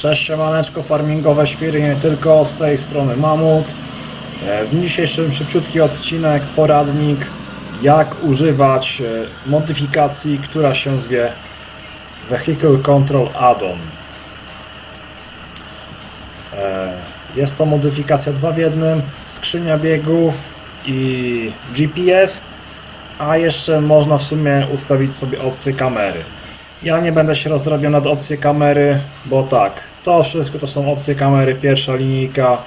Cześć siemaneczko farmingowe świry, nie tylko z tej strony Mamut. E, W dzisiejszym szybciutki odcinek, poradnik jak używać e, modyfikacji, która się zwie Vehicle Control Add-on. E, Jest to modyfikacja 2 w 1, skrzynia biegów i GPS, a jeszcze można w sumie ustawić sobie opcję kamery. Ja nie będę się rozdrabiał nad opcję kamery, bo tak, to wszystko to są opcje kamery, pierwsza linijka.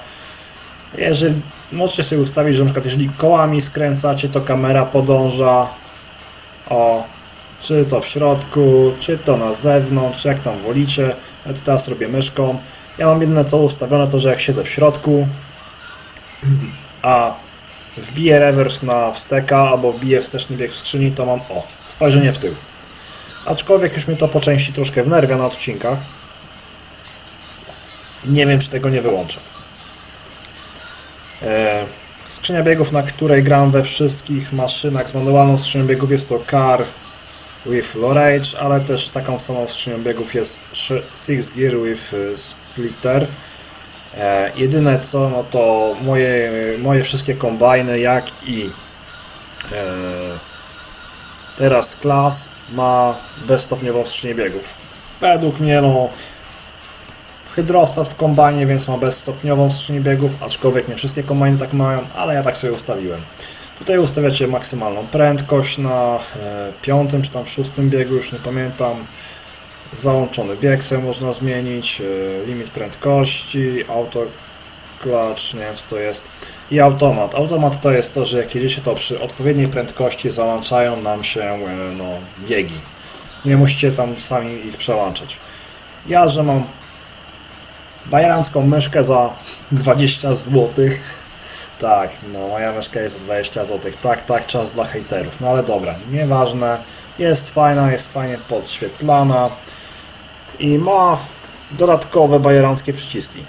Jeżeli możecie sobie ustawić, że na przykład jeżeli kołami skręcacie, to kamera podąża o czy to w środku, czy to na zewnątrz, czy jak tam wolicie. Ja to teraz robię myszką. Ja mam jedyne co ustawione, to że jak siedzę w środku, a wbiję rewers na wsteka, albo wbiję wsteczny bieg w skrzyni, to mam o, spojrzenie w tył. Aczkolwiek już mnie to po części troszkę wnerwia na odcinkach. Nie wiem, czy tego nie wyłączę. E, skrzynia biegów, na której gram we wszystkich maszynach z manualną skrzynią biegów jest to Car with Low Rage, ale też taką samą skrzynią biegów jest Six Gear with e, Splitter. E, jedyne co, no to moje, moje wszystkie kombajny, jak i teraz klas ma bezstopniową skrzynię biegów. Według mnie no hydrostat w kombajnie, więc ma bezstopniową skrzynię biegów, aczkolwiek nie wszystkie kombajny tak mają, ale ja tak sobie ustawiłem. Tutaj ustawiacie maksymalną prędkość na e, piątym czy tam szóstym biegu, już nie pamiętam. Załączony bieg sobie można zmienić, e, limit prędkości, auto klacz, nie wiem co to jest. I automat. Automat to jest to, że jak jedziecie to przy odpowiedniej prędkości załączają nam się e, no, biegi. Nie musicie tam sami ich przełączać. Ja, że mam bajerancką myszkę za 20 zł. Tak, no moja myszka jest za 20 zł. Tak, tak, czas dla hejterów. No ale dobra, nieważne. Jest fajna, jest fajnie podświetlana i ma dodatkowe bajeranckie przyciski.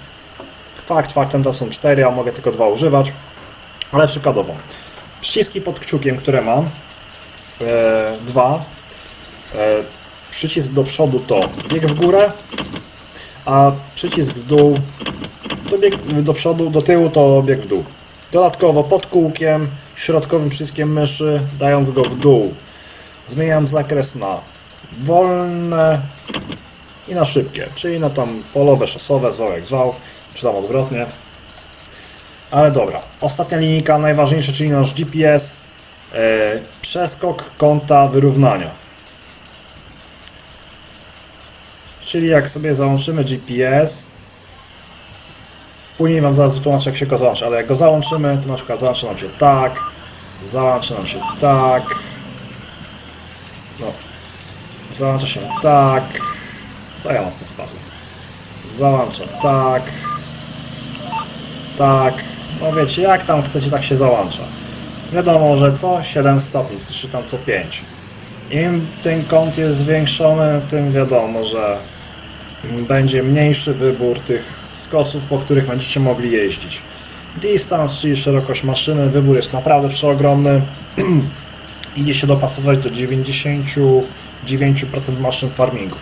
Fakt faktem to są cztery, a mogę tylko dwa używać. Ale przykładowo, przyciski pod kciukiem, które mam, e, dwa. E, przycisk do przodu to bieg w górę, a przycisk w dół to bieg do przodu, do tyłu to bieg w dół. Dodatkowo pod kółkiem, środkowym przyciskiem myszy, dając go w dół, zmieniam zakres na wolne i na szybkie, czyli na tam polowe, szosowe, zwał jak zwał, czy tam odwrotnie. Ale dobra, ostatnia linijka, najważniejsza, czyli nasz GPS, e, przeskok kąta wyrównania. Czyli jak sobie załączymy GPS, później Wam zaraz wytłumaczę jak się go załączy, ale jak go załączymy, to na przykład załączy nam się tak, załączy nam się tak, no, załącza się tak, co ja mam z tym spazem? Załącza tak, tak, no wiecie, jak tam chcecie, tak się załącza. Wiadomo, że co 7 stopni, czy tam co 5. Im ten kąt jest zwiększony, tym wiadomo, że będzie mniejszy wybór tych skosów, po których będziecie mogli jeździć. Distance, czyli szerokość maszyny, wybór jest naprawdę przeogromny. Idzie się dopasować do 99% maszyn farmingu.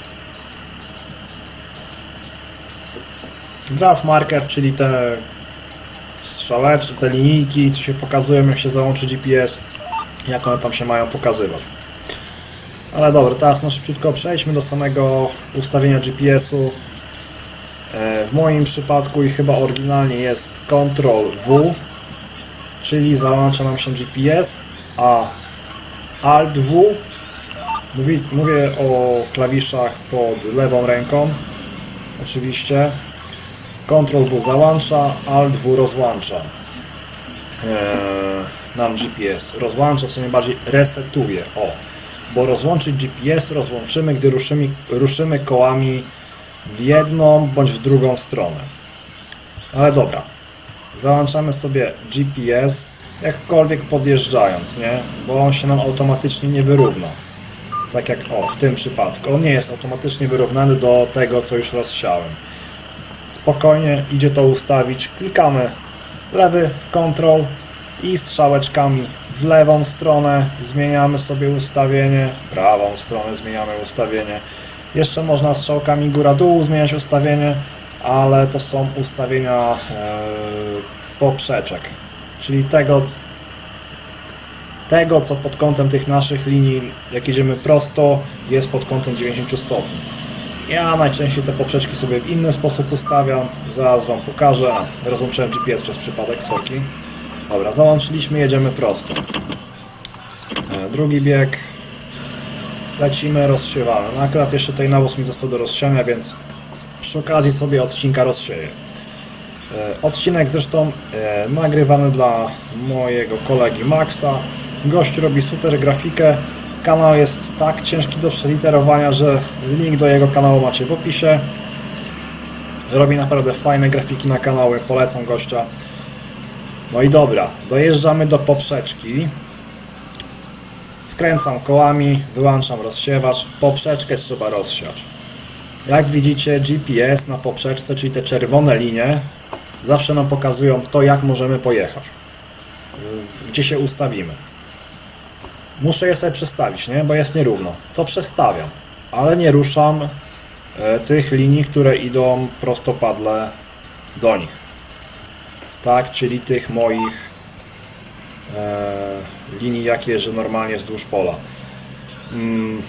Draft marker, czyli te strzałeczki, te linijki, co się pokazują, jak się załączy GPS, jak one tam się mają pokazywać. Ale dobra, teraz no szybciutko przejdźmy do samego ustawienia GPS-u. E, W moim przypadku i chyba oryginalnie jest Ctrl W, czyli załącza nam się GPS, a Alt W, mówi, mówię o klawiszach pod lewą ręką, oczywiście. Ctrl W załącza, Alt W rozłącza e, nam GPS. Rozłącza, w sumie bardziej resetuje. O, bo rozłączyć GPS rozłączymy, gdy ruszymy, ruszymy kołami w jedną bądź w drugą stronę. Ale dobra, załączamy sobie GPS jakkolwiek podjeżdżając, nie? Bo on się nam automatycznie nie wyrówna. Tak jak o, w tym przypadku. On nie jest automatycznie wyrównany do tego, co już rozsiałem. Spokojnie idzie to ustawić. Klikamy lewy Ctrl i strzałeczkami w lewą stronę zmieniamy sobie ustawienie, w prawą stronę zmieniamy ustawienie Jeszcze można strzałkami góra-dół zmieniać ustawienie, ale to są ustawienia e, poprzeczek, czyli tego, tego, co pod kątem tych naszych linii, jak jedziemy prosto, jest pod kątem 90 stopni. Ja najczęściej te poprzeczki sobie w inny sposób ustawiam. Zaraz Wam pokażę. Rozłączyłem GPS przez przypadek, sorki. Dobra, załączyliśmy, jedziemy prosto. E, Drugi bieg. Lecimy, rozsiewamy. No akurat jeszcze tutaj nawóz mi został do rozsiania, więc przy okazji sobie odcinka rozsieję. Odcinek zresztą e, nagrywany dla mojego kolegi Maxa. Gość robi super grafikę. Kanał jest tak ciężki do przeliterowania, że link do jego kanału macie w opisie. Robi naprawdę fajne grafiki na kanały, polecam gościa. No i dobra, dojeżdżamy do poprzeczki. Skręcam kołami, wyłączam rozsiewacz. Poprzeczkę trzeba rozsiać. Jak widzicie, GPS na poprzeczce, czyli te czerwone linie, zawsze nam pokazują to, jak możemy pojechać. Gdzie się ustawimy. Muszę je sobie przestawić, nie? Bo jest nierówno. To przestawiam, ale nie ruszam e, tych linii, które idą prostopadle do nich. Tak, czyli tych moich e, linii, jak jeżdżę normalnie wzdłuż pola. Mm.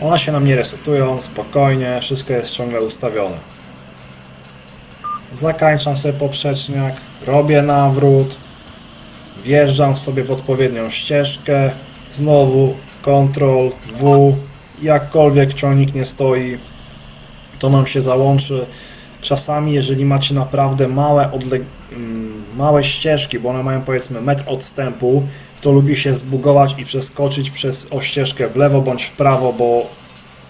One się nam nie resetują, spokojnie, wszystko jest ciągle ustawione. Zakańczam sobie poprzeczniak, robię nawrót, wjeżdżam sobie w odpowiednią ścieżkę, znowu Ctrl W, jakkolwiek ciągnik nie stoi, to nam się załączy. Czasami, jeżeli macie naprawdę małe, mm, małe ścieżki, bo one mają powiedzmy metr odstępu, to lubi się zbugować i przeskoczyć przez o ścieżkę w lewo bądź w prawo, bo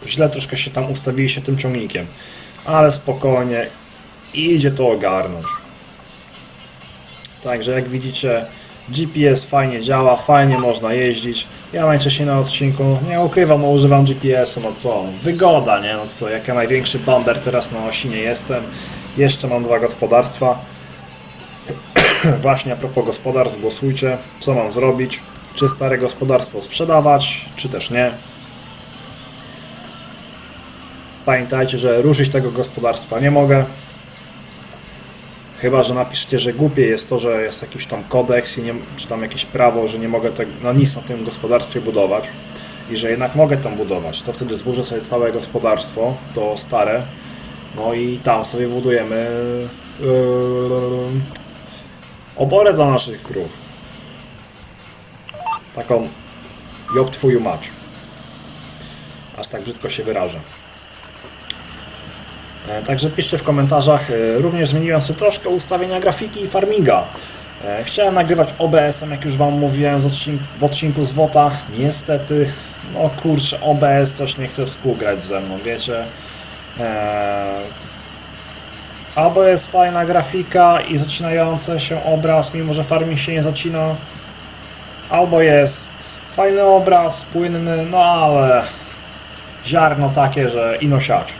źle troszkę się tam ustawiliście tym ciągnikiem. Ale spokojnie, idzie to ogarnąć. Także jak widzicie, GPS fajnie działa, fajnie można jeździć. Ja najczęściej na odcinku, nie ukrywam, no używam GPS-u, no co, wygoda, nie, no co, jak ja największy bamber teraz na Osinie jestem, jeszcze mam dwa gospodarstwa. Właśnie a propos gospodarstw, głosujcie, co mam zrobić, czy stare gospodarstwo sprzedawać, czy też nie. Pamiętajcie, że ruszyć tego gospodarstwa nie mogę, Chyba, że napiszecie, że głupie jest to, że jest jakiś tam kodeks i nie, czy tam jakieś prawo, że nie mogę tego, no nic na tym gospodarstwie budować i że jednak mogę tam budować. To wtedy zburzę sobie całe gospodarstwo, to stare, no i tam sobie budujemy yy, oborę dla naszych krów. Taką job twoju mać. Aż tak brzydko się wyrażę. E, Także piszcie w komentarzach. E, Również zmieniłem sobie troszkę ustawienia grafiki i farminga. E, Chciałem nagrywać OBS-em, jak już Wam mówiłem w odcinku z WOTA. Niestety, no kurczę, OBS coś nie chce współgrać ze mną, wiecie. Albo jest fajna grafika i zacinający się obraz, mimo że farming się nie zacina. Albo jest fajny obraz, płynny, no ale ziarno takie, że ino siać.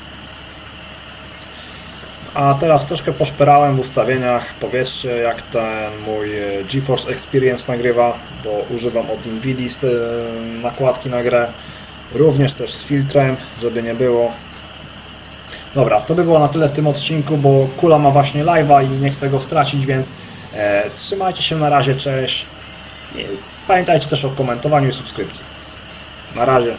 A teraz troszkę poszperałem w ustawieniach. Powiedzcie, jak ten mój GeForce Experience nagrywa, bo używam od e, nakładki na grę. Również też z filtrem, żeby nie było. Dobra, to by było na tyle w tym odcinku, bo Kula ma właśnie live'a i nie chcę go stracić, więc e, trzymajcie się na razie, cześć. Pamiętajcie też o komentowaniu i subskrypcji. Na razie.